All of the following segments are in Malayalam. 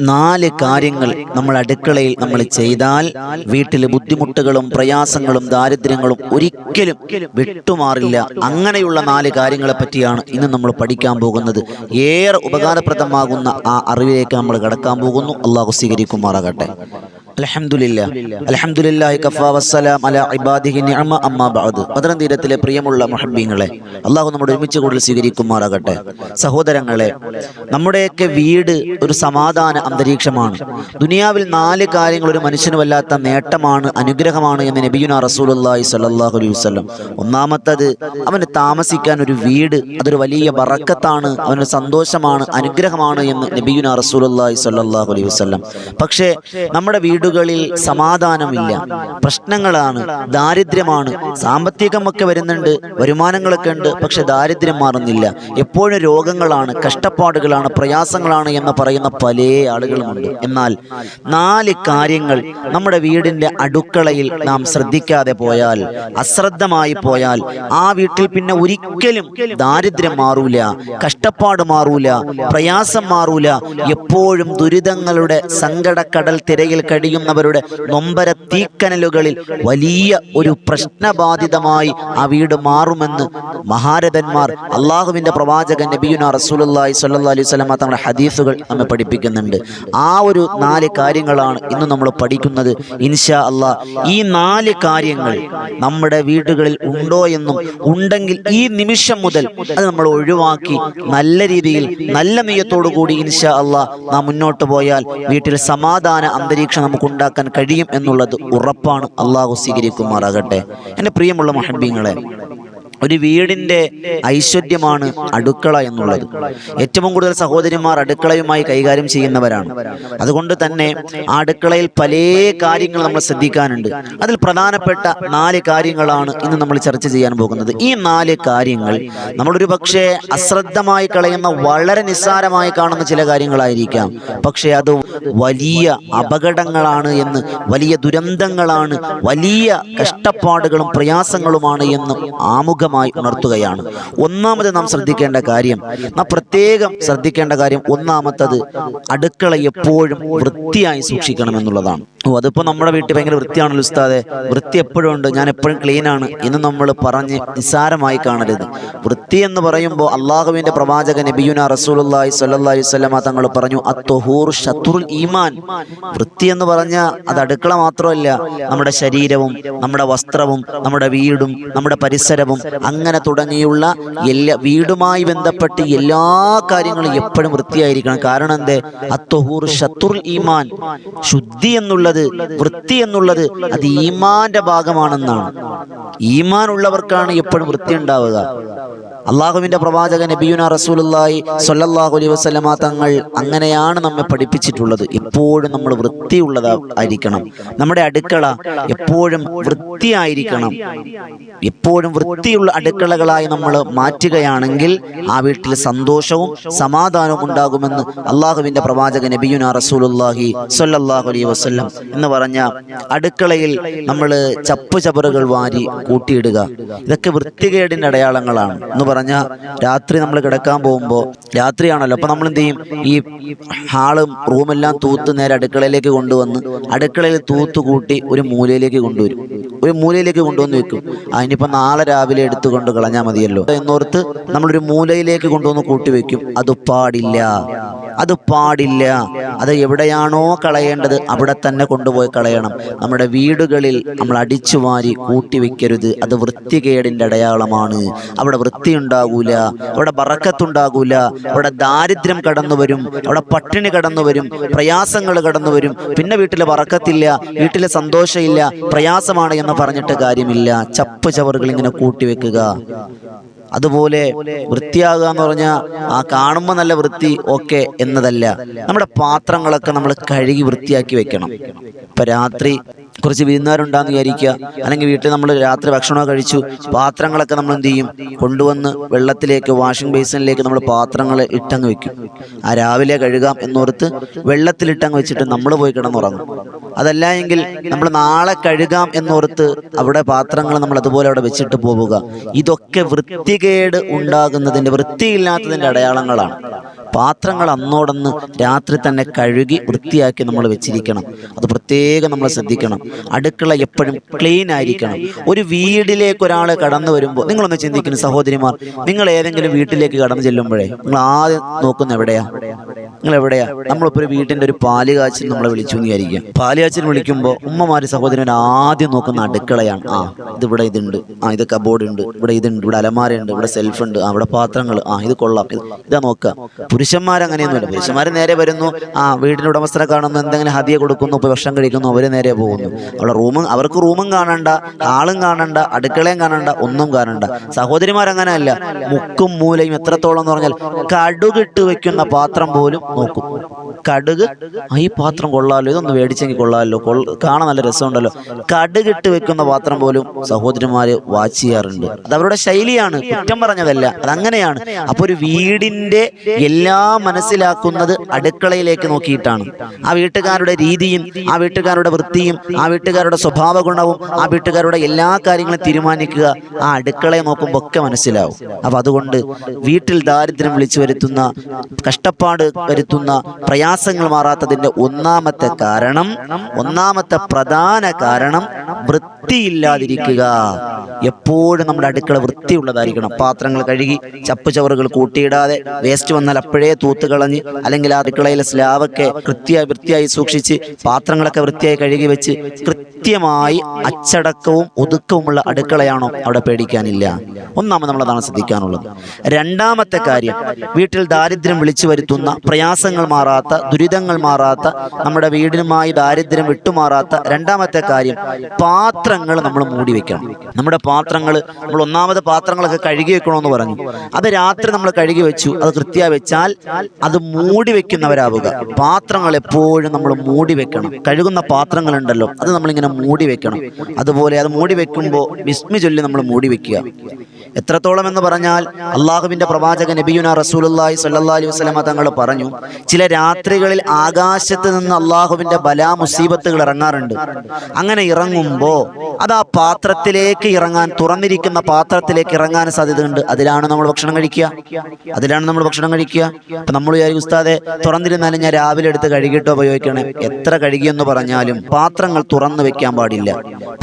നാല് കാര്യങ്ങൾ നമ്മൾ അടുക്കളയിൽ നമ്മൾ ചെയ്താൽ വീട്ടിലെ ബുദ്ധിമുട്ടുകളും പ്രയാസങ്ങളും ദാരിദ്ര്യങ്ങളും ഒരിക്കലും വിട്ടുമാറില്ല. അങ്ങനെയുള്ള നാല് കാര്യങ്ങളെ പറ്റിയാണ് ഇന്ന് നമ്മൾ പഠിക്കാൻ പോകുന്നത്. ഏറെ ഉപകാരപ്രദമാകുന്ന ആ അറിവിലേക്ക് നമ്മൾ കടക്കാൻ പോകുന്നു. അള്ളാഹു സ്വീകരിക്കുമാറാകട്ടെ. അൽഹംദുലില്ലാ. അൽഹംദുലില്ലാഹി കഫാ വസ്സലാം അലാ ഇബാദിഹി നിഅമ അമ്മാ ബഅദ്. ബദറൻ തീരത്തിലെ പ്രിയമുള്ള മുഹബ്ബീങ്ങളെ അള്ളാഹു നമ്മുടെ ഒരുമിച്ച് കൂടുതൽ സ്വീകരിക്കുമാറാകട്ടെ. സഹോദരങ്ങളെ നമ്മുടെയൊക്കെ വീട് ഒരു സമാധാന അന്തരീക്ഷമാണ്. ദുനിയാവിൽ നാല് കാര്യങ്ങൾ ഒരു മനുഷ്യന് വല്ലാത്ത നേട്ടമാണ് അനുഗ്രഹമാണ് എന്ന് നബിയുന റസൂലുള്ളാഹി സ്വല്ലല്ലാഹു അലൈഹി വസല്ലം. ഒന്നാമത്തത് അവന് താമസിക്കാൻ ഒരു വീട് അതൊരു വലിയ ബറക്കത്താണ് അവനൊരു സന്തോഷമാണ് അനുഗ്രഹമാണ് എന്ന് നബിയുന റസൂലുള്ളാഹി സ്വല്ലല്ലാഹു അലൈഹി വസല്ലം. പക്ഷേ നമ്മുടെ വീടുകളിൽ സമാധാനമില്ല. പ്രശ്നങ്ങളാണ് ദാരിദ്ര്യമാണ് സാമ്പത്തികമൊക്കെ വരുന്നുണ്ട് വരുമാനങ്ങളൊക്കെ ഉണ്ട് പക്ഷെ ദാരിദ്ര്യം മാറുന്നില്ല. എപ്പോഴും രോഗങ്ങളാണ് കഷ്ടപ്പാടുകളാണ് പ്രയാസങ്ങളാണ് എന്ന് പറയുന്ന പല ആളുകളുമുണ്ട്. എന്നാൽ നാല് കാര്യങ്ങൾ നമ്മുടെ വീടിന്റെ അടുക്കളയിൽ നാം ശ്രദ്ധിക്കാതെ പോയാൽ അശ്രദ്ധമായി പോയാൽ ആ വീട്ടിൽ പിന്നെ ഒരിക്കലും ദാരിദ്ര്യം മാറൂല കഷ്ടപ്പാട് മാറൂല പ്രയാസം മാറൂല എപ്പോഴും ദുരിതങ്ങളുടെ സങ്കടക്കടൽ തിരയിൽ കഴിയുന്നവരുടെ നൊമ്പര തീക്കനലുകളിൽ വലിയ ഒരു പ്രശ്നബാധിതമായി ആ വീട് മാറുമെന്ന് മഹാരഥന്മാർ അള്ളാഹുവിന്റെ പ്രവാചകൻ നബിയുന റസൂലി സ്വല്ലല്ലാഹി അലൈഹി വസല്ലമ തങ്ങളുടെ ഹദീസുകൾ നമ്മെ പഠിപ്പിക്കുന്നുണ്ട്. ആ ഒരു നാല് കാര്യങ്ങളാണ് ഇന്ന് നമ്മൾ പഠിക്കുന്നത്. ഇൻഷാ അള്ളാ ഈ നാല് കാര്യങ്ങൾ നമ്മുടെ വീടുകളിൽ ഉണ്ടോ എന്നും ഉണ്ടെങ്കിൽ ഈ നിമിഷം മുതൽ അത് നമ്മൾ ഒഴിവാക്കി നല്ല രീതിയിൽ നല്ല നെയ്യത്തോടു കൂടി ഇൻഷാ അള്ളാ നാം മുന്നോട്ട് പോയാൽ വീട്ടിൽ സമാധാന അന്തരീക്ഷം നമുക്ക് ഉണ്ടാക്കാൻ കഴിയും എന്നുള്ളത് ഉറപ്പാണ്. അള്ളാഹു സ്വീകരിക്കുമാറാകട്ടെ. എന്റെ പ്രിയമുള്ള മഹബീങ്ങളെ ഒരു വീടിന്റെ ഐശ്വര്യമാണ് അടുക്കള എന്നുള്ളത്. ഏറ്റവും കൂടുതൽ സഹോദരിമാർ അടുക്കളയുമായി കൈകാര്യം ചെയ്യുന്നവരാണ്. അതുകൊണ്ട് തന്നെ ആ അടുക്കളയിൽ പല കാര്യങ്ങൾ നമ്മൾ ശ്രദ്ധിക്കാനുണ്ട്. അതിൽ പ്രധാനപ്പെട്ട നാല് കാര്യങ്ങളാണ് ഇന്ന് നമ്മൾ ചർച്ച ചെയ്യാൻ പോകുന്നത്. ഈ നാല് കാര്യങ്ങൾ നമ്മളൊരു പക്ഷേ അശ്രദ്ധമായി കളയുന്ന വളരെ നിസ്സാരമായി കാണുന്ന ചില കാര്യങ്ങളായിരിക്കാം. പക്ഷേ അത് വലിയ അപകടങ്ങളാണ് എന്ന് വലിയ ദുരന്തങ്ങളാണ് വലിയ കഷ്ടപ്പാടുകളും പ്രയാസങ്ങളുമാണ് എന്ന് ആമുഖമായി ഉണർത്തുകയാണ്. ഒന്നാമത് നാം ശ്രദ്ധിക്കേണ്ട കാര്യം നാം പ്രത്യേകം ശ്രദ്ധിക്കേണ്ട കാര്യം ഒന്നാമത്തത് അടുക്കള എപ്പോഴും വൃത്തിയായി സൂക്ഷിക്കണം എന്നുള്ളതാണ്. ഓ അതിപ്പോ നമ്മുടെ വീട്ടിൽ ഭയങ്കര വൃത്തിയാണല്ലോ ഉസ്താദെ. വൃത്തി എപ്പോഴും ഉണ്ട്. ഞാൻ എപ്പോഴും ക്ലീൻ ആണ് എന്ന് നമ്മൾ പറഞ്ഞ് നിസ്സാരമായി കാണരുത്. വൃത്തി എന്ന് പറയുമ്പോൾ അള്ളാഹുവിന്റെ പ്രവാചക നബിയുന റസൂലുള്ളാഹി സല്ലാ വസല്ലമ തങ്ങൾ പറഞ്ഞു അത്തൊഹൂർ ഷത്തുറുൽ ഈമാൻ വൃത്തി എന്ന് പറഞ്ഞാൽ അത് അടുക്കള മാത്രമല്ല നമ്മുടെ ശരീരവും നമ്മുടെ വസ്ത്രവും നമ്മുടെ വീടും നമ്മുടെ പരിസരവും അങ്ങനെ തുടങ്ങിയുള്ള എല്ലാ വീടുമായി ബന്ധപ്പെട്ട് എല്ലാ കാര്യങ്ങളും എപ്പോഴും വൃത്തിയായിരിക്കണം. കാരണം എന്തേ? അത്തൊഹൂർ ശത്രു ഈമാൻ. ശുദ്ധി എന്നുള്ളത് വൃത്തി എന്നുള്ളത് അത് ഈമാന്റെ ഭാഗമാണെന്നാണ്. ഈമാൻ ഉള്ളവർക്കാണ് എപ്പോഴും വൃത്തി ഉണ്ടാവുക. അള്ളാഹുവിന്റെ പ്രവാചക നബിയുന റസൂലുള്ളാഹി സ്വല്ലല്ലാഹു അലൈഹി വസല്ലമ തങ്ങൾ അങ്ങനെയാണ് നമ്മെ പഠിപ്പിച്ചിട്ടുള്ളത്. എപ്പോഴും നമ്മൾ വൃത്തിയുള്ളതായിരിക്കണം നമ്മുടെ അടുക്കള എപ്പോഴും വൃത്തിയായിരിക്കണം. എപ്പോഴും വൃത്തിയുള്ള അടുക്കളകളായി നമ്മൾ മാറ്റുകയാണെങ്കിൽ ആ വീട്ടിൽ സന്തോഷവും സമാധാനവും ഉണ്ടാകുമെന്ന് അള്ളാഹുവിന്റെ പ്രവാചക നബിയുന റസൂലുല്ലാഹി സൊല്ലാഹു അലൈഹി വസല്ലം എന്ന് പറഞ്ഞ അടുക്കളയിൽ നമ്മൾ ചപ്പ് ചപ്പറുകൾ വാരി കൂട്ടിയിടുക. ഇതൊക്കെ വൃത്തികേടിന്റെ അടയാളങ്ങളാണ്. എന്ന് പറഞ്ഞ രാത്രി നമ്മൾ കിടക്കാൻ പോകുമ്പോൾ രാത്രിയാണല്ലോ. അപ്പൊ നമ്മൾ എന്ത് ചെയ്യും? ഈ ഹാളും റൂമെല്ലാം തൂത്ത് നേരെ അടുക്കളയിലേക്ക് കൊണ്ടുവന്ന് അടുക്കളയിൽ തൂത്ത് കൂട്ടി ഒരു മൂലയിലേക്ക് കൊണ്ടുവരും. ഒരു മൂലയിലേക്ക് കൊണ്ടുവന്ന് വെക്കും. അതിനിപ്പോ നാളെ രാവിലെ എടുത്തുകൊണ്ട് കളഞ്ഞാൽ മതിയല്ലോ. എന്നോർത്ത് നമ്മളൊരു മൂലയിലേക്ക് കൊണ്ടുവന്ന് കൂട്ടി വെക്കും. അത് പാടില്ല. അത് പാടില്ല. അത് എവിടെയാണോ കളയേണ്ടത് അവിടെ തന്നെ കൊണ്ടുപോയി കളയണം. നമ്മുടെ വീടുകളിൽ നമ്മൾ അടിച്ചു വാരി കൂട്ടി വെക്കരുത്. അത് വൃത്തികേടിന്റെ അടയാളമാണ്. അവിടെ വൃത്തി ഉണ്ടാകൂല അവിടെ ബറക്കത്തുണ്ടാകൂല. അവിടെ ദാരിദ്ര്യം കടന്നു വരും അവിടെ പട്ടിണി കടന്നു വരും പ്രയാസങ്ങൾ കടന്നു വരും പിന്നെ വീട്ടിലെ വറക്കത്തില്ല വീട്ടിലെ സന്തോഷമില്ല. പ്രയാസമാണ് എന്ന് പറഞ്ഞിട്ട് കാര്യമില്ല. ചപ്പ് ചവറുകൾ ഇങ്ങനെ കൂട്ടിവെക്കുക അതുപോലെ വൃത്തിയാകുക എന്ന് പറഞ്ഞാൽ ആ കാണുമ്പോൾ നല്ല വൃത്തി ഓക്കെ എന്നതല്ല. നമ്മുടെ പാത്രങ്ങളൊക്കെ നമ്മൾ കഴുകി വൃത്തിയാക്കി വെക്കണം. ഇപ്പൊ രാത്രി കുറച്ച് വിരുന്നുകാരുണ്ടാന്ന് വിചാരിക്കുക. അല്ലെങ്കിൽ വീട്ടിൽ നമ്മൾ രാത്രി ഭക്ഷണമൊക്കെ കഴിച്ചു പാത്രങ്ങളൊക്കെ നമ്മൾ എന്ത് ചെയ്യും? കൊണ്ടുവന്ന് വെള്ളത്തിലേക്ക് വാഷിംഗ് ബേസിനിലേക്ക് നമ്മൾ പാത്രങ്ങൾ ഇട്ടങ്ങ് വെക്കും. ആ രാവിലെ കഴുകാം എന്നോർത്ത് വെള്ളത്തിലിട്ടങ്ങ് വെച്ചിട്ട് നമ്മൾ പോയി കിടന്നുറങ്ങും. അതല്ല എങ്കിൽ നമ്മൾ നാളെ കഴുകാം എന്നോർത്ത് അവിടെ പാത്രങ്ങൾ നമ്മൾ അതുപോലെ അവിടെ വെച്ചിട്ട് പോവുക. ഇതൊക്കെ വൃത്തികേട് ഉണ്ടാകുന്നതിന്റെ വൃത്തിയില്ലാത്തതിന്റെ അടയാളങ്ങളാണ്. പാത്രങ്ങൾ അന്നോടന്ന് രാത്രി തന്നെ കഴുകി വൃത്തിയാക്കി നമ്മൾ വെച്ചിരിക്കണം. അത് പ്രത്യേകം നമ്മൾ ശ്രദ്ധിക്കണം. അടുക്കള എപ്പോഴും ക്ലീൻ ആയിരിക്കണം. ഒരു വീടിലേക്ക് ഒരാൾ കടന്നു വരുമ്പോൾ നിങ്ങളൊന്ന് ചിന്തിക്കുന്നു സഹോദരിമാർ നിങ്ങൾ ഏതെങ്കിലും വീട്ടിലേക്ക് കടന്നു ചെല്ലുമ്പോഴേ നിങ്ങൾ ആദ്യം നോക്കുന്ന എവിടെയാ? നിങ്ങൾ എവിടെയാ നമ്മളിപ്പോ ഒരു വീട്ടിന്റെ ഒരു പാൽ കാച്ചിൽ നമ്മളെ വിളിച്ചു എന്ന് വിചാരിക്കുക പാൽ കാച്ചിൽ വിളിക്കുമ്പോൾ ഉമ്മമാര് സഹോദരൻ ആദ്യം നോക്കുന്ന അടുക്കളയാണ്. ആ ഇത് ഇവിടെ ഇതുണ്ട്. ആ ഇത് കബോർഡ് ഉണ്ട് ഇവിടെ ഇതുണ്ട്. ഇവിടെ അലമാരയുണ്ട്. ഇവിടെ സെൽഫ് ഉണ്ട് ആ ഇവിടെ പാത്രങ്ങൾ ആ ഇത് കൊള്ളാം. ഇത് നോക്കുക പുരുഷന്മാരങ്ങനെയൊന്നുമില്ല. പുരുഷന്മാർ നേരെ വരുന്നു. ആ വീടിന്റെ ഉടമസ്ഥനെ കാണുന്നു. എന്തെങ്കിലും ഹതിയെ കൊടുക്കുന്നു. ഇപ്പൊ ഭക്ഷണം കഴിക്കുന്നു. അവർ നേരെ പോകുന്നു. അവിടെ റൂമും അവർക്ക് റൂമും കാണണ്ട. ആളും കാണണ്ട. അടുക്കളയും കാണണ്ട. ഒന്നും കാണണ്ട. സഹോദരിമാർ അങ്ങനെയല്ല മുക്കും മൂലയും എത്രത്തോളം എന്ന് പറഞ്ഞാൽ കടുകിട്ട് വെക്കുന്ന പാത്രം പോലും നോക്കും. കടുക് ഈ പാത്രം കൊള്ളാമല്ലോ ഇതൊന്ന് മേടിച്ചെങ്കിൽ കൊള്ളാമല്ലോ കൊള്ള കാണാൻ നല്ല രസമുണ്ടല്ലോ. കടുകിട്ട് വെക്കുന്ന പാത്രം പോലും സഹോദരന്മാര് വാച്ച് ചെയ്യാറുണ്ട്. അത് അവരുടെ ശൈലിയാണ് കുറ്റം പറഞ്ഞതല്ല അതങ്ങനെയാണ് അപ്പൊ ഒരു വീടിന്റെ എല്ലാ മനസ്സിലാക്കുന്നത് അടുക്കളയിലേക്ക് നോക്കിയിട്ടാണ്. ആ വീട്ടുകാരുടെ രീതിയും ആ വീട്ടുകാരുടെ വൃത്തിയും ആ വീട്ടുകാരുടെ സ്വഭാവ ഗുണവും ആ വീട്ടുകാരുടെ എല്ലാ കാര്യങ്ങളും തീരുമാനിക്കുക ആ അടുക്കളയെ നോക്കുമ്പോൾ ഒക്കെ മനസ്സിലാവും. അപ്പൊ അതുകൊണ്ട് വീട്ടിൽ ദാരിദ്ര്യം വിളിച്ചു വരുത്തുന്ന കഷ്ടപ്പാട് വരുത്തുന്ന പ്രയാസങ്ങൾ മാറാത്തതിന്റെ ഒന്നാമത്തെ കാരണം ഒന്നാമത്തെ പ്രധാന കാരണം വൃത്തിയില്ലാതിരിക്കുക. എപ്പോഴും നമ്മുടെ അടുക്കള വൃത്തിയുള്ളതായിരിക്കണം. പാത്രങ്ങൾ കഴുകി ചപ്പ് ചവറുകൾ കൂട്ടിയിടാതെ വേസ്റ്റ് വന്നാൽ അപ്പോഴേ തൂത്ത് കളഞ്ഞ് അല്ലെങ്കിൽ ആ അടുക്കളയിലെ സ്ലാവൊക്കെ കൃത്യമായി വൃത്തിയായി സൂക്ഷിച്ച് പാത്രങ്ങളൊക്കെ വൃത്തിയായി കഴുകി വെച്ച് കൃത്യമായി അച്ചടക്കവും ഒതുക്കവുമുള്ള അടുക്കളയാണോ അവിടെ പേടിക്കാനില്ല. ഒന്നാമത് നമ്മളതാണ് ശ്രദ്ധിക്കാനുള്ളത്. രണ്ടാമത്തെ കാര്യം വീട്ടിൽ ദാരിദ്ര്യം വിളിച്ചു വരുത്തുന്ന പ്രയാസങ്ങൾ മാറാത്ത ദുരിതങ്ങൾ മാറാത്ത നമ്മുടെ വീടിനുമായി ദാരിദ്ര്യം വിട്ടുമാറാത്ത രണ്ടാമത്തെ കാര്യം പാത്രങ്ങൾ നമ്മൾ മൂടി വെക്കണം. നമ്മുടെ പാത്രങ്ങൾ നമ്മൾ ഒന്നാമത് പാത്രങ്ങളൊക്കെ കഴുകി വെക്കണമെന്ന് പറഞ്ഞു. അത് രാത്രി നമ്മൾ കഴുകി വെച്ചു. അത് കൃത്യമായി വെച്ചാൽ അത് മൂടി വെക്കുന്നവരാവുക. പാത്രങ്ങൾ എപ്പോഴും നമ്മൾ മൂടി വെക്കണം. കഴുകുന്ന പാത്രങ്ങൾ ഉണ്ടല്ലോ അത് നമ്മളിങ്ങനെ മൂടി വെക്കണം. അതുപോലെ അത് മൂടി വെക്കുമ്പോൾ വിസ്മി ചൊല്ലി നമ്മൾ മൂടി വെക്കുക. എത്രത്തോളം എന്ന് പറഞ്ഞാൽ അള്ളാഹുവിന്റെ പ്രവാചകൻ നബിയുന റസൂലുള്ളാഹി സ്വല്ലല്ലാഹി അലൈഹി വസല്ലമ തങ്ങൾ പറഞ്ഞു ചില രാത്രികളിൽ ആകാശത്ത് നിന്ന് അള്ളാഹുവിന്റെ ബലാ മുസീബത്തുകൾ ഇറങ്ങാറുണ്ട്. അങ്ങനെ ഇറങ്ങുമ്പോൾ അത് ആ പാത്രത്തിലേക്ക് ഇറങ്ങാൻ തുറന്നിരിക്കുന്ന പാത്രത്തിലേക്ക് ഇറങ്ങാൻ സാധ്യതയുണ്ട്. അതിലാണ് നമ്മൾ ഭക്ഷണം കഴിക്കുക. അതിലാണ് നമ്മൾ ഭക്ഷണം കഴിക്കുക. അപ്പൊ നമ്മൾ വിചാരിക്കും ഉസ്താദെ തുറന്നിരുന്നാലും ഞാൻ രാവിലെ എടുത്ത് കഴുകിയിട്ട് ഉപയോഗിക്കണേ. എത്ര കഴുകിയെന്ന് പറഞ്ഞാലും പാത്രങ്ങൾ തുറന്നു വെക്കാൻ പാടില്ല.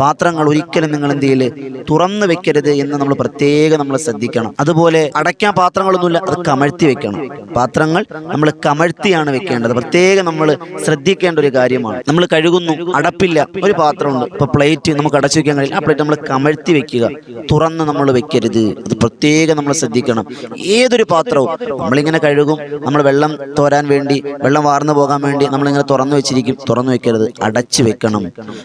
പാത്രങ്ങൾ ഒരിക്കലും നിങ്ങൾ എന്ത് ചെയ്യൽ? തുറന്നു വെക്കരുത് എന്ന് നമ്മൾ പ്രത്യേകം നമ്മൾ ശ്രദ്ധിക്കണം. അതുപോലെ അടയ്ക്കാൻ പാത്രങ്ങളൊന്നുമില്ല അത് കമഴ്ത്തി വെക്കണം. പാത്രങ്ങൾ നമ്മൾ കമഴ്ത്തിയാണ് വെക്കേണ്ടത്. പ്രത്യേകം നമ്മൾ ശ്രദ്ധിക്കേണ്ട ഒരു കാര്യമാണ്. നമ്മൾ കഴുകുന്നു അടപ്പില്ല ഒരു പാത്രമുണ്ട്. ഇപ്പൊ പ്ലേറ്റ് നമുക്ക് അടച്ചു വെക്കാൻ കഴിയില്ല. ആ പ്ലേറ്റ് നമ്മൾ കമഴ്ത്തി വെക്കുക. തുറന്ന് നമ്മൾ വെക്കരുത്. അത് പ്രത്യേകം നമ്മൾ ശ്രദ്ധിക്കണം. ഏതൊരു പാത്രവും നമ്മളിങ്ങനെ കഴുകും നമ്മൾ വെള്ളം തോരാൻ വേണ്ടി വെള്ളം വാർന്നു പോകാൻ വേണ്ടി നമ്മളിങ്ങനെ തുറന്നു വെച്ചിരിക്കും. തുറന്നു വെക്കരുത്. അടച്ചു വെക്കണം.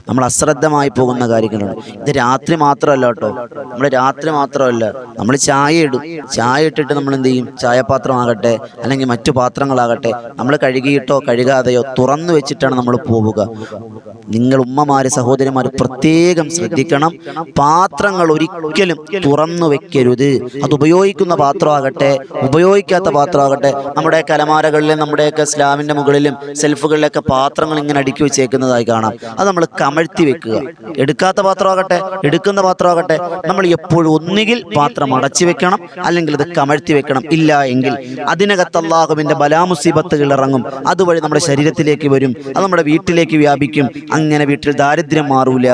നമ്മൾ അശ്രദ്ധമായി പോകുന്ന കാര്യങ്ങളാണ് ഇത് രാത്രി മാത്രമല്ല കേട്ടോ. നമ്മൾ രാത്രി മാത്രമല്ല നമ്മൾ ചായ ഇടും. ചായ ഇട്ടിട്ട് നമ്മൾ എന്ത് ചെയ്യും? ചായപാത്രമാകട്ടെ അല്ലെങ്കിൽ മറ്റു പാത്രങ്ങളാകട്ടെ നമ്മൾ കഴുകിയിട്ടോ കഴുകാതെയോ തുറന്നു വെച്ചിട്ടാണ് നമ്മൾ പോവുക. നിങ്ങൾ ഉമ്മമാര് സഹോദരിമാർ പ്രത്യേകം ശ്രദ്ധിക്കണം. പാത്രങ്ങൾ ഒരിക്കലും തുറന്നു വെക്കരുത്. അത് ഉപയോഗിക്കുന്ന പാത്രമാകട്ടെ ഉപയോഗിക്കാത്ത പാത്രമാകട്ടെ നമ്മുടെ കലമാരകളിലും നമ്മുടെയൊക്കെ സ്ലാമിന്റെ മുകളിലും സെൽഫുകളിലൊക്കെ പാത്രങ്ങൾ ഇങ്ങനെ അടുക്കി വെച്ചേക്കുന്നതായി കാണാം. അത് നമ്മൾ കമഴ്ത്തി വെക്കുക. എടുക്കാത്ത പാത്രമാകട്ടെ എടുക്കുന്ന പാത്രമാകട്ടെ നമ്മൾ എപ്പോഴും ഒന്നുകിൽ പാത്രം അടച്ചു വെക്കണം അല്ലെങ്കിൽ അത് കമഴ്ത്തി വെക്കണം. ഇല്ല എങ്കിൽ അതിനകത്ത് അള്ളാഹുവിന്റെ ബലാമുസീബത്തുകൾ ഇറങ്ങും. അതുവഴി നമ്മുടെ ശരീരത്തിലേക്ക് വരും. അത് നമ്മുടെ വീട്ടിലേക്ക് വ്യാപിക്കും. അങ്ങനെ വീട്ടിൽ ദാരിദ്ര്യം മാറൂല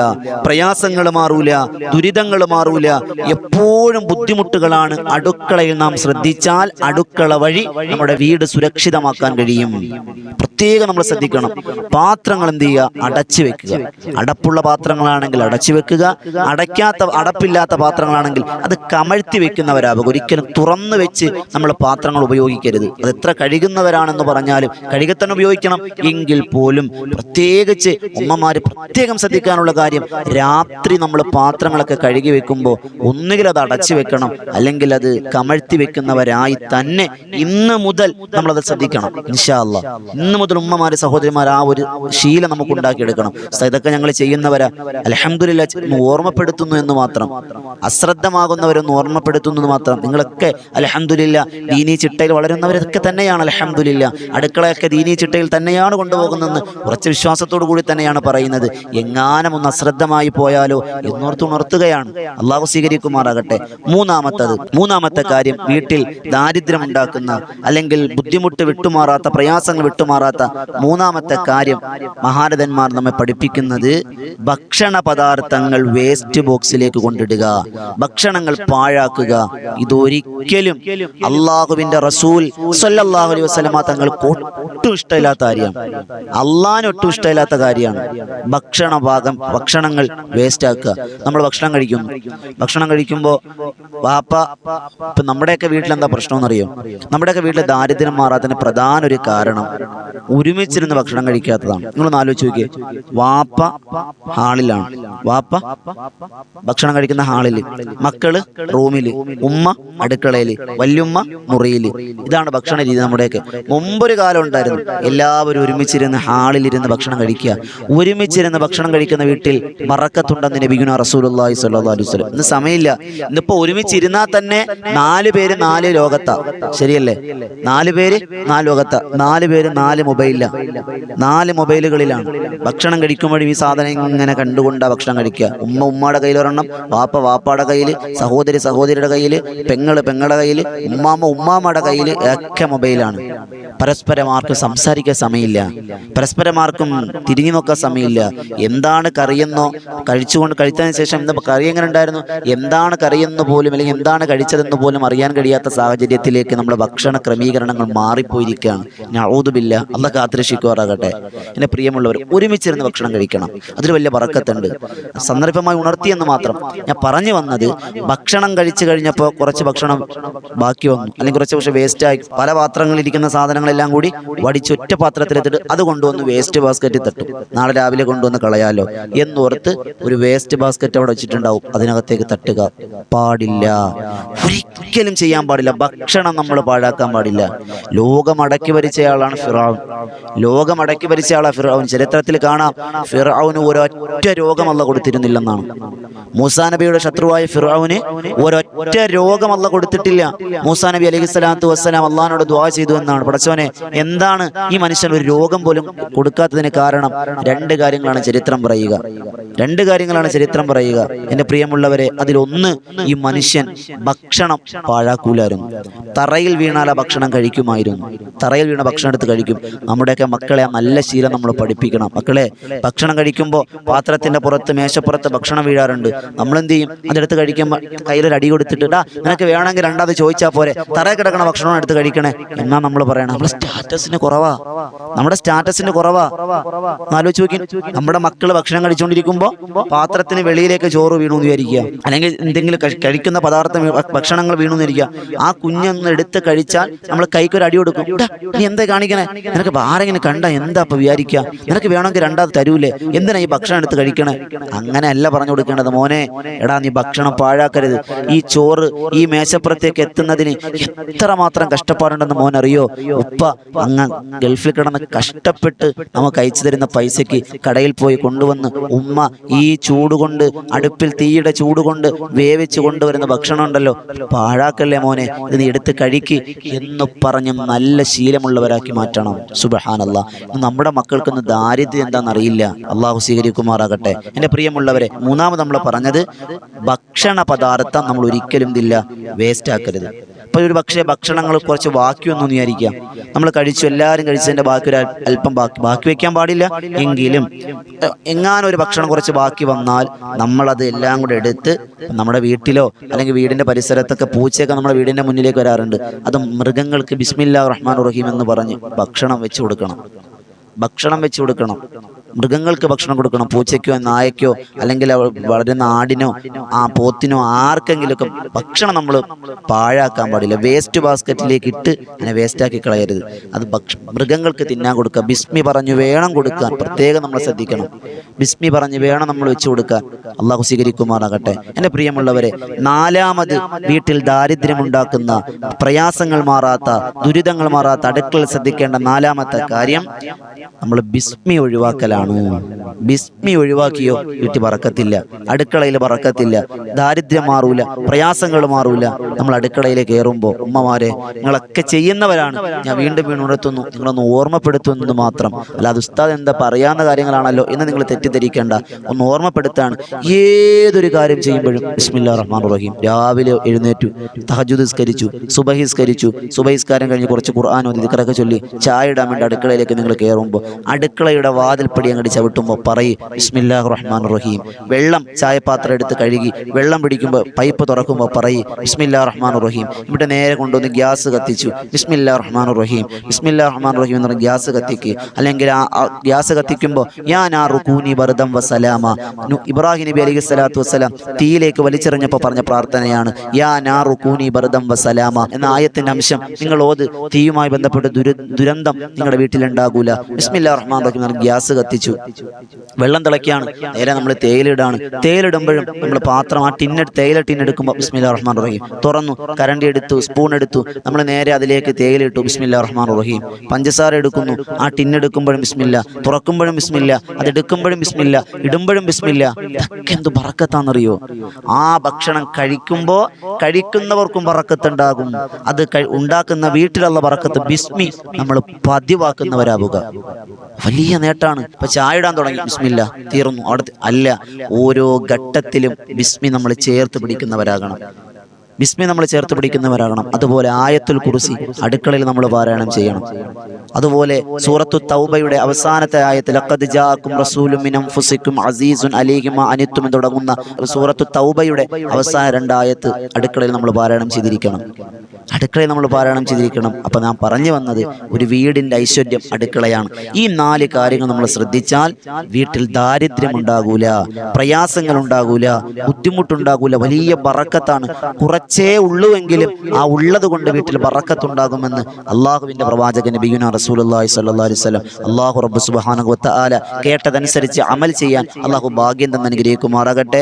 പ്രയാസങ്ങൾ മാറൂല ദുരിതങ്ങൾ മാറൂല. എപ്പോഴും ബുദ്ധിമുട്ടുകളാണ് അടുക്കളയിൽ നാം ശ്രദ്ധിച്ചാൽ അടുക്കള വഴി നമ്മുടെ വീട് സുരക്ഷിതമാക്കാൻ കഴിയും. പ്രത്യേകം നമ്മൾ ശ്രദ്ധിക്കണം. പാത്രങ്ങൾ എന്ത് ചെയ്യുക? അടച്ചു വെക്കുക. അടപ്പുള്ള പാത്രങ്ങളാണെങ്കിൽ അടച്ചു വെക്കുക. അടയ്ക്കാത്ത അടപ്പില്ലാത്ത പാത്രങ്ങളാണെങ്കിൽ അത് കമഴ്ത്തി വെക്കുന്നവരാവുക ഒരിക്കലും തുറന്നു വെച്ച് നമ്മൾ പാത്രങ്ങൾ ഉപയോഗിക്കരുത്. അത് എത്ര കഴുകുന്നവരാണെന്ന് പറഞ്ഞാലും കഴുകത്തന്നെ ഉപയോഗിക്കണം. എങ്കിൽ പോലും പ്രത്യേകിച്ച് ഉമ്മമാർ പ്രത്യേകം ശ്രദ്ധിക്കാനുള്ള കാര്യം രാത്രി നമ്മൾ പാത്രങ്ങളൊക്കെ കഴുകി വെക്കുമ്പോൾ ഒന്നുകിൽ അത് അടച്ചു വെക്കണം അല്ലെങ്കിൽ അത് കമഴ്ത്തി വെക്കുന്നവരായി തന്നെ ഇന്ന് മുതൽ നമ്മളത് ശ്രദ്ധിക്കണം. ഇൻഷാ അല്ലാ ഇന്ന് മുതൽ ഉമ്മമാര് സഹോദരിമാർ ആ ഒരു ശീലം നമുക്ക് ഉണ്ടാക്കിയെടുക്കണം. ഇതൊക്കെ ഞങ്ങൾ ചെയ്യുന്നവരാ. അലഹമില്ല ഓർമ്മപ്പെടുത്തുന്നു എന്ന് മാത്രം. അശ്രദ്ധമാകുന്നവർ പാവപ്പെട്ടവരൊന്ന് ഓർമ്മപ്പെടുത്തുന്നത് മാത്രം. നിങ്ങളൊക്കെ അലഹമുല്ല ദീനി ചിട്ടയിൽ വളരുന്നവരൊക്കെ തന്നെയാണ് അലഹമുല്ല അടുക്കളയൊക്കെ ദീനി ചിട്ടയിൽ തന്നെയാണ് കൊണ്ടുപോകുന്നതെന്ന് കുറച്ച് വിശ്വാസത്തോടു കൂടി തന്നെയാണ് പറയുന്നത്. എങ്ങാനും ഒന്ന് അശ്രദ്ധമായി പോയാലോ എന്നോർത്ത് ഉണർത്തുകയാണ്. അള്ളാഹു സ്വീകരിക്കുമാറാകട്ടെ. മൂന്നാമത്തത് മൂന്നാമത്തെ കാര്യം വീട്ടിൽ ദാരിദ്ര്യം ഉണ്ടാക്കുന്ന അല്ലെങ്കിൽ ബുദ്ധിമുട്ട് വിട്ടുമാറാത്ത പ്രയാസങ്ങൾ വിട്ടുമാറാത്ത മൂന്നാമത്തെ കാര്യം മഹാരഥന്മാർ നമ്മെ പഠിപ്പിക്കുന്നത് ഭക്ഷണ പദാർത്ഥങ്ങൾ വേസ്റ്റ് ബോക്സിലേക്ക് കൊണ്ടിടുക. ഭക്ഷണങ്ങൾ പാഴാക്കുക. ഇതൊരിക്കലും അള്ളാഹുവിന്റെ റസൂൽ സല്ലല്ലാഹു അലൈഹി വസ്ലമ തങ്ങൾക്ക് ഒട്ടും ഇഷ്ടമില്ലാത്ത കാര്യമാണ് അള്ളാഹിന് ഒട്ടും ഇഷ്ടമില്ലാത്ത കാര്യമാണ് ഭക്ഷണ ഭാഗം ഭക്ഷണങ്ങൾ വേസ്റ്റ് ആക്കുക. നമ്മൾ ഭക്ഷണം കഴിക്കുന്നു ഭക്ഷണം കഴിക്കുമ്പോൾ വാപ്പ ഇപ്പൊ നമ്മുടെയൊക്കെ വീട്ടിൽ എന്താ പ്രശ്നം എന്നറിയോ നമ്മുടെയൊക്കെ വീട്ടിൽ ദാരിദ്ര്യം മാറാത്തതിന് പ്രധാന ഒരു കാരണം ഒരുമിച്ചിരുന്ന് ഭക്ഷണം കഴിക്കാത്തതാണ്. നിങ്ങളൊന്ന് ആലോചിച്ച് നോക്കിയേ. വാപ്പ ഹാളിലാണ്. വാപ്പ ഭക്ഷണം കഴിക്കുന്ന ഹാളിൽ മക്കൾ റൂമിൽ ഉമ്മ അടുക്കളയിൽ വല്യുമ്മ മുറിയിൽ. ഇതാണ് ഭക്ഷണ രീതി നമ്മുടെയൊക്കെ മുമ്പൊരു കാലം ഉണ്ടായിരുന്നു. എല്ലാവരും ഒരുമിച്ചിരുന്ന് ഹാളിലിരുന്ന് ഭക്ഷണം കഴിക്കുക. ഒരുമിച്ചിരുന്ന് ഭക്ഷണം കഴിക്കുന്ന വീട്ടിൽ മറക്കത്തുണ്ടെന്ന് നബിഗുന റസൂലുള്ളാഹി സ്വല്ലല്ലാഹു അലൈഹി വസല്ലം. ഇന്ന് സമയമില്ല. ഇന്നിപ്പോ ഒരുമിച്ചിരുന്നാൽ തന്നെ നാല് പേര് നാല് ലോകത്താ. ശരിയല്ലേ? നാല് പേര് നാല് ലോകത്താ. നാല് പേര് നാല് മൊബൈലിലാ. നാല് മൊബൈലുകളിലാണ്. ഭക്ഷണം കഴിക്കുമ്പോഴും ഈ സാധനം ഇങ്ങനെ കണ്ടുകൊണ്ടാ ഭക്ഷണം കഴിക്കുക. ഉമ്മ ഉമ്മയുടെ കയ്യിൽ ഒരെണ്ണം വാപ്പ വാപ്പയുടെ കയ്യിൽ സഹോദരി സഹോദരിയുടെ കയ്യിൽ പെങ്ങൾ പെങ്ങളുടെ കയ്യിൽ ഉമ്മാമ്മ ഉമ്മാമ്മയുടെ കയ്യിൽ ഒക്കെ മൊബൈലാണ് പരസ്പരം ആർക്കും സംസാരിക്കാൻ സമയമില്ല. പരസ്പരം ആർക്കും തിരിഞ്ഞു നോക്കാൻ സമയമില്ല. എന്താണ് കറിയെന്നോ കഴിച്ചുകൊണ്ട് കഴിച്ചതിന് ശേഷം എന്താ കറി എങ്ങനെ ഉണ്ടായിരുന്നു? എന്താണ് കറിയെന്ന് പോലും അല്ലെങ്കിൽ എന്താണ് കഴിച്ചതെന്ന് പോലും അറിയാൻ കഴിയാത്ത സാഹചര്യത്തിലേക്ക് നമ്മുടെ ഭക്ഷണ ക്രമീകരണങ്ങൾ മാറിപ്പോയിരിക്കുകയാണ്. ഞാഊതുബില്ല അല്ല കാത്തിരക്ഷിക്കുവാറാകട്ടെ എന്നെ പ്രിയമുള്ളവർ ഒരുമിച്ചിരുന്ന് ഭക്ഷണം കഴിക്കണം. അതിൽ വലിയ പറക്കത്തുണ്ട് സന്ദർഭമായി ഉണർത്തിയെന്ന് മാത്രം ഞാൻ പറഞ്ഞു വന്നത് ഭക്ഷണം കഴിച്ചു കഴിഞ്ഞപ്പോൾ കുറച്ച് ഭക്ഷണം ബാക്കി വന്നു. അല്ലെങ്കിൽ കുറച്ച് പക്ഷേ വേസ്റ്റായി പല പാത്രങ്ങളിൽ ഇരിക്കുന്ന സാധനങ്ങളെല്ലാം കൂടി വടിച്ചൊറ്റ പാത്രത്തിലെത്തിട്ട് അത് കൊണ്ടുവന്ന് വേസ്റ്റ് ബാസ്ക്കറ്റിൽ തട്ടും. നാളെ രാവിലെ കൊണ്ടുവന്ന് കളയാലോ എന്നോർത്ത് ഒരു വേസ്റ്റ് ബാസ്ക്കറ്റ് അവിടെ വെച്ചിട്ടുണ്ടാവും. അതിനകത്തേക്ക് തട്ടുക. പാടില്ല. ഒരിക്കലും ചെയ്യാൻ പാടില്ല. ഭക്ഷണം നമ്മൾ പാഴാക്കാൻ പാടില്ല. ലോകം അടക്കി ഭരിച്ചയാളാണ് ഫിറാവുൻ. ലോകം അടക്കി ഭരിച്ചയാളാണ് ഫിറാവുൻ. ചരിത്രത്തിൽ കാണാം. ഫിറാവുന് ഒരൊറ്റ രോഗമല്ല കൊടുത്തിരുന്നില്ലെന്നാണ്. മൂസാ നബിയുടെ ശത്രുവായ ഫിറാവുന് ഒരൊറ്റ രോഗം അല്ല കൊടുത്തിട്ടില്ല. മൂസാ നബി അലൈഹി സ്വലാത്തു വസ്സലാം അള്ളഹാനോട് ദ്വാ ചെയ്തു എന്നാണ്. പടച്ചവനെ എന്താണ് ഈ മനുഷ്യൻ ഒരു രോഗം പോലും കൊടുക്കാത്തതിന് കാരണം? രണ്ട് കാര്യങ്ങളാണ് ചരിത്രം പറയുക. രണ്ട് കാര്യങ്ങളാണ് ചരിത്രം പറയുക. എന്റെ പ്രിയമുള്ളവരെ അതിലൊന്ന് ഈ മനുഷ്യൻ ഭക്ഷണം പാഴാക്കൂലായിരുന്നു. തറയിൽ വീണാൽ ആ ഭക്ഷണം കഴിക്കുമായിരുന്നു. തറയിൽ വീണ ഭക്ഷണം എടുത്ത് കഴിക്കും. നമ്മുടെയൊക്കെ മക്കളെ നല്ല ശീലം നമ്മൾ പഠിപ്പിക്കണം. മക്കളെ ഭക്ഷണം കഴിക്കുമ്പോൾ പാത്രത്തിന്റെ പുറത്ത് മേശപ്പുറത്ത് ഭക്ഷണം വീഴാറുണ്ട്. നമ്മൾ എന്ത് ചെയ്യും? അതെടുത്ത് കഴിക്കുമ്പോൾ കയ്യിലൊരു അടി കൊടുത്തിട്ട് നിനക്ക് വേണമെങ്കിൽ രണ്ടാമത് ചോദിച്ചാൽ പോരെ. തറ കിടക്കണ ഭക്ഷണം എടുത്ത് കഴിക്കണേ. എന്നാ നമ്മൾ പറയണം. നമ്മുടെ സ്റ്റാറ്റസിന് കുറവാ. നമ്മുടെ സ്റ്റാറ്റസിന് കുറവാ. ആലോചിച്ച് നോക്കി. നമ്മുടെ മക്കൾ ഭക്ഷണം കഴിച്ചുകൊണ്ടിരിക്കുമ്പോൾ പാത്രത്തിന് വെളിയിലേക്ക് ചോറ് വീണു എന്ന് വിചാരിക്കുക. അല്ലെങ്കിൽ എന്തെങ്കിലും കഴിക്കുന്ന പദാർത്ഥം ഭക്ഷണങ്ങൾ വീണു എന്നിരിക്കുക ആ കുഞ്ഞൊന്ന് എടുത്ത് കഴിച്ചാൽ നമ്മൾ കൈക്കൊരു അടി കൊടുക്കും. നീ എന്താ കാണിക്കണേ? നിനക്ക് ആരെങ്കിലും കണ്ട എന്താ ഇപ്പൊ വിചാരിക്കുക? നിനക്ക് വേണമെങ്കിൽ രണ്ടാമത് തരൂലേ. എന്തിനാ ഈ ഭക്ഷണം എടുത്ത് കഴിക്കണേ? അങ്ങനെ അല്ല പറഞ്ഞു കൊടുക്കേണ്ടത് മോനെ. എടാ നീ ഭക്ഷണം പാഴാക്കരുത്. ഈ ചോറ് ഈ മേശപ്പുറത്തേക്ക് എത്തുന്നതിന് എത്രമാത്രം കഷ്ടപ്പാടുണ്ടെന്ന് മോൻ അറിയോ ഉപ്പ അങ്ങ് ഗൾഫിൽ കിടന്ന് കഷ്ടപ്പെട്ട് നമുക്ക് അയച്ചു തരുന്ന പൈസക്ക് കടയിൽ പോയി കൊണ്ടുവന്ന് ഉമ്മ ഈ ചൂട് കൊണ്ട് അടുപ്പിൽ തീയുടെ ചൂട് കൊണ്ട് വേവിച്ച് കൊണ്ടുവരുന്ന ഭക്ഷണം ഉണ്ടല്ലോ. പാഴാക്കല്ലേ മോനെ? ഇത് നീ എടുത്ത് കഴിക്ക് എന്ന് പറഞ്ഞ് നല്ല ശീലമുള്ളവരാക്കി മാറ്റണം. സുബഹാനല്ല. നമ്മുടെ മക്കൾക്കൊന്ന് ദാരിദ്ര്യം എന്താണെന്ന് അറിയില്ല അള്ളാഹു സ്വീകരിക്കുമാറാകട്ടെ. എന്റെ പ്രിയമുള്ളവരെ മൂന്നാമത് നമ്മൾ പറഞ്ഞത് ഭക്ഷണ പദാർത്ഥം നമ്മൾ ഒരിക്കലും ഇതില്ല. വേസ്റ്റ് ആക്കരുത്. അപ്പോൾ ഒരു പക്ഷേ ഭക്ഷണങ്ങൾ കുറച്ച് ബാക്കിയൊന്നും വിചാരിക്കാം നമ്മൾ കഴിച്ചു എല്ലാവരും കഴിച്ചതിന്റെ ബാക്കി ഒരു അല്പം ബാക്കി ബാക്കി വെക്കാൻ പാടില്ല. എങ്കിലും എങ്ങാനും ഒരു ഭക്ഷണം കുറച്ച് ബാക്കി വന്നാൽ നമ്മളത് എല്ലാം കൂടെ എടുത്ത് നമ്മുടെ വീട്ടിലോ അല്ലെങ്കിൽ വീടിന്റെ പരിസരത്തൊക്കെ പൂച്ചയൊക്കെ നമ്മുടെ വീടിന്റെ മുന്നിലേക്ക് വരാറുണ്ട്. അത് മൃഗങ്ങൾക്ക് ബിസ്മില്ലാ റഹ്മാൻ റഹീം എന്ന് പറഞ്ഞ് ഭക്ഷണം വെച്ച് കൊടുക്കണം. ഭക്ഷണം വെച്ച് കൊടുക്കണം. മൃഗങ്ങൾക്ക് ഭക്ഷണം കൊടുക്കണം. പൂച്ചയ്ക്കോ നായക്കോ അല്ലെങ്കിൽ വളരുന്ന ആടിനോ ആ പോത്തിനോ ആർക്കെങ്കിലുമൊക്കെ ഭക്ഷണം നമ്മൾ പാഴാക്കാൻ പാടില്ല. വേസ്റ്റ് ബാസ്ക്കറ്റിലേക്ക് ഇട്ട് അതിനെ വേസ്റ്റാക്കി കളയരുത്. അത് മൃഗങ്ങൾക്ക് തിന്നാൻ കൊടുക്കുക. ബിസ്മി പറഞ്ഞു വേണം കൊടുക്കാൻ പ്രത്യേകം നമ്മൾ ശ്രദ്ധിക്കണം. ബിസ്മി പറഞ്ഞ് വേണം നമ്മൾ വെച്ചു കൊടുക്കുക. അള്ളാഹു സ്വീകരിക്കുമാറാകട്ടെ. എന്റെ പ്രിയമുള്ളവരെ നാലാമത് വീട്ടിൽ ദാരിദ്ര്യമുണ്ടാക്കുന്ന പ്രയാസങ്ങൾ മാറാത്ത ദുരിതങ്ങൾ മാറാത്ത അടുക്കളയിൽ ശ്രദ്ധിക്കേണ്ട നാലാമത്തെ കാര്യം നമ്മൾ ബിസ്മി ഒഴിവാക്കലാണ്. ഒഴിവാക്കലാണ് ബിസ്മി ഒഴിവാക്കിയോ? വീട്ടിൽ പറക്കത്തില്ല. അടുക്കളയിൽ പറക്കത്തില്ല. ദാരിദ്ര്യം മാറൂല. പ്രയാസങ്ങൾ മാറൂല. നമ്മൾ അടുക്കളയിൽ കയറുമ്പോൾ ഉമ്മമാരെ നിങ്ങളൊക്കെ ചെയ്യുന്നവരാണ്. ഞാൻ വീണ്ടും ഉണർത്തുന്നു. നിങ്ങളൊന്ന് ഓർമ്മപ്പെടുത്തുന്നത് മാത്രം. അല്ലാതെ ഉസ്താദ് എന്താ പറയാവുന്ന കാര്യങ്ങളാണല്ലോ എന്ന് നിങ്ങൾ തെറ്റിദ്ധരിക്കേണ്ട. ഒന്ന് ഓർമ്മപ്പെടുത്താണ്. ഏതൊരു കാര്യം ചെയ്യുമ്പോഴും ബിസ്മില്ലാ റഹ്മാൻ റഹീം. രാവിലെ എഴുന്നേറ്റു. തഹജുദിസ്കരിച്ചു സുബഹിസ്കരിച്ചു സുബഹിസ്കാരം കഴിഞ്ഞ് കുറച്ച് ഖുർആാനോ ദിക്കറൊക്കെ ചൊല്ലി. ചായ ഇടാൻ വേണ്ടി അടുക്കളയിലേക്ക് നിങ്ങൾ കയറുമ്പോൾ അടുക്കളയുടെ വാതിൽപ്പടി അങ്ങോട്ട് ചവിട്ടുമ്പോൾ പറയും റഹ്മാൻ റഹീം. വെള്ളം ചായപാത്രം എടുത്ത് കഴുകി വെള്ളം പിടിക്കുമ്പോൾ പൈപ്പ് തുറക്കുമ്പോൾ പറയും ബിസ്മില്ലാ റഹ്മാൻ റഹീം. ഇവിടെ നേരെ കൊണ്ടുവന്ന് ഗ്യാസ് കത്തിച്ചു. ബിസ്മില്ലാ റഹ്മാൻ റഹീം. ബിസ്മില്ലാ റഹ്മാൻ റഹീം എന്ന് പറഞ്ഞ ഗ്യാസ് കത്തിക്ക്. അല്ലെങ്കിൽ ആ ഗ്യാസ് കത്തിക്കുമ്പോൾ ഞാൻ ആ റുക്കൂനി ബർദം വസലാമ ഇബ്രാഹിം നബി അലൈഹി സ്വലാത്തു വസ്സലാം തീയിലേക്ക് വലിച്ചെറിഞ്ഞപ്പോൾ പറഞ്ഞ പ്രാർത്ഥനയാണ് യാ നാ റുക്കൂനി ബർദം വസലാമ എന്ന ആയത്തിന്റെ അംശം നിങ്ങൾ ഓത് തീയുമായി ബന്ധപ്പെട്ട് ദുരന്തം നിങ്ങളുടെ വീട്ടിലുണ്ടാകൂല. ബിസ്മില്ലാ റഹ്മാൻ റഹീം എന്ന് കത്തി ഗ്യാസ് കത്തിച്ചു. വെള്ളം തിളക്കിയാണ് നേരെ നമ്മൾ തേയിലിടാണ് തേയിലിടുമ്പോഴും നമ്മൾ പാത്രം ആ ടിന്നെ തേയില ടിന്നെടുക്കുമ്പോൾ ബിസ്മില്ല റഹ്മാൻ റഹീം. തുറന്നു കരണ്ടി എടുത്തു സ്പൂൺ എടുത്തു. നമ്മൾ നേരെ അതിലേക്ക് തേയിലിട്ടു ബിസ്മില്ല റഹ്മാൻ റഹീം. പഞ്ചസാര എടുക്കുന്നു. ആ ടിന്നെടുക്കുമ്പോഴും ബിസ്മില്ല. തുറക്കുമ്പോഴും ബിസ്മില്ല. അതെടുക്കുമ്പോഴും ബിസ്മില്ല. ഇടുമ്പോഴും ബിസ്മില്ല. ഇതൊക്കെ എന്ത് ബറക്കത്താണെന്നറിയോ ആ ഭക്ഷണം കഴിക്കുമ്പോൾ കഴിക്കുന്നവർക്കും പറക്കത്തുണ്ടാകും അത് ഉണ്ടാക്കുന്ന വീട്ടിലുള്ള പറക്കത്ത് ബിസ്മി നമ്മൾ പതിവാക്കുന്നവരാവുക. വലിയ നേട്ടാണ്. ഇപ്പൊ ചായ ഇടാൻ തുടങ്ങി. ബിസ്മില്ല. തീർന്നു. അവിടെ അല്ല. ഓരോ ഘട്ടത്തിലും ബിസ്മി നമ്മൾ ചേർത്ത് പിടിക്കുന്നവരാകണം. ബിസ്മി നമ്മൾ ചേർത്ത് പിടിക്കുന്നവരാകണം. അതുപോലെ ആയത്തുൽ കുറിസി അടുക്കളയിൽ നമ്മൾ പാരായണം ചെയ്യണം. അതുപോലെ സൂറത്തു തൗബയുടെ അവസാനത്തെ ആയത്തിൽ അസീസുൻ അലൈഹി അനിത്തും തുടങ്ങുന്ന സൂറത്തു തൗബയുടെ അവസാന രണ്ടായത്ത് അടുക്കളയിൽ നമ്മൾ പാരായണം ചെയ്തിരിക്കണം. അടുക്കളയിൽ നമ്മൾ പാരായണം ചെയ്തിരിക്കണം. അപ്പൊ ഞാൻ പറഞ്ഞു വന്നത് ഒരു വീടിന്റെ ഐശ്വര്യം അടുക്കളയാണ്. ഈ നാല് കാര്യങ്ങൾ നമ്മൾ ശ്രദ്ധിച്ചാൽ വീട്ടിൽ ദാരിദ്ര്യം ഉണ്ടാകൂല പ്രയാസങ്ങൾ ഉണ്ടാകൂല ബുദ്ധിമുട്ടുണ്ടാകൂല വലിയ പറക്കത്താണ് കുറച്ചേ ഉള്ളുവെങ്കിലും ആ ഉള്ളത് കൊണ്ട് വീട്ടിൽ പറക്കത്തുണ്ടാകുമെന്ന് അള്ളാഹുവിന്റെ പ്രവാചകൻ ബിയുന സ്വല്ലല്ലാഹി അലൈഹി വസല്ലം അള്ളാഹു റബ്ബു സുബ്ഹാനഹു വതആല കേട്ടതനുസരിച്ച് അമൽ ചെയ്യാൻ അള്ളാഹു ഭാഗ്യം തന്നെ അനുഗ്രഹിക്കുമാറാകട്ടെ.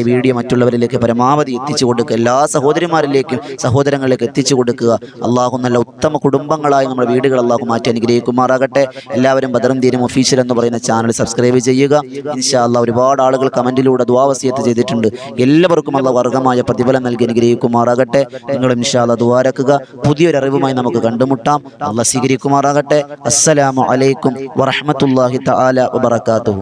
ഈ വീഡിയോ മറ്റുള്ളവരിലേക്ക് പരമാവധി എത്തിച്ചു കൊടുക്കുക. എല്ലാ സഹോദരിമാരിലേക്കും സഹോദരങ്ങളിലേക്ക് എത്തിച്ചു കൊടുക്കുക. അള്ളാഹു നല്ല ഉത്തമ കുടുംബങ്ങളായി നമ്മുടെ വീടുകൾ അള്ളാഹു മാറ്റി അനുഗ്രഹിക്കുമാറാകട്ടെ. എല്ലാവരും ബദറും തീരും ഒഫീഷ്യൽ എന്ന് പറയുന്ന ചാനൽ സബ്സ്ക്രൈബ് ചെയ്യുക. ഇൻഷാ അല്ലാഹ് ഒരുപാട് ആളുകൾ കമന്റിലൂടെ ദ്വാവസ്യത്ത് ചെയ്തിട്ടുണ്ട്. എല്ലാവർക്കും അള്ളാഹു വർഗമായ പ്രതിഫലം നൽകി അനുഗ്രഹിക്കുമാറാകട്ടെ. നിങ്ങൾ ഇൻഷാ അല്ലാഹ് ദ്വാരക്കുക പുതിയൊരു അറിവുമായി നമുക്ക് കണ്ടുമുട്ടാം. അല്ല സ്വീകരിക്കുമാറാകട്ടെ. അസ്സലാമു അലൈക്കും വറഹ്മത്തുള്ളാഹി തആല വബറകാതുഹു.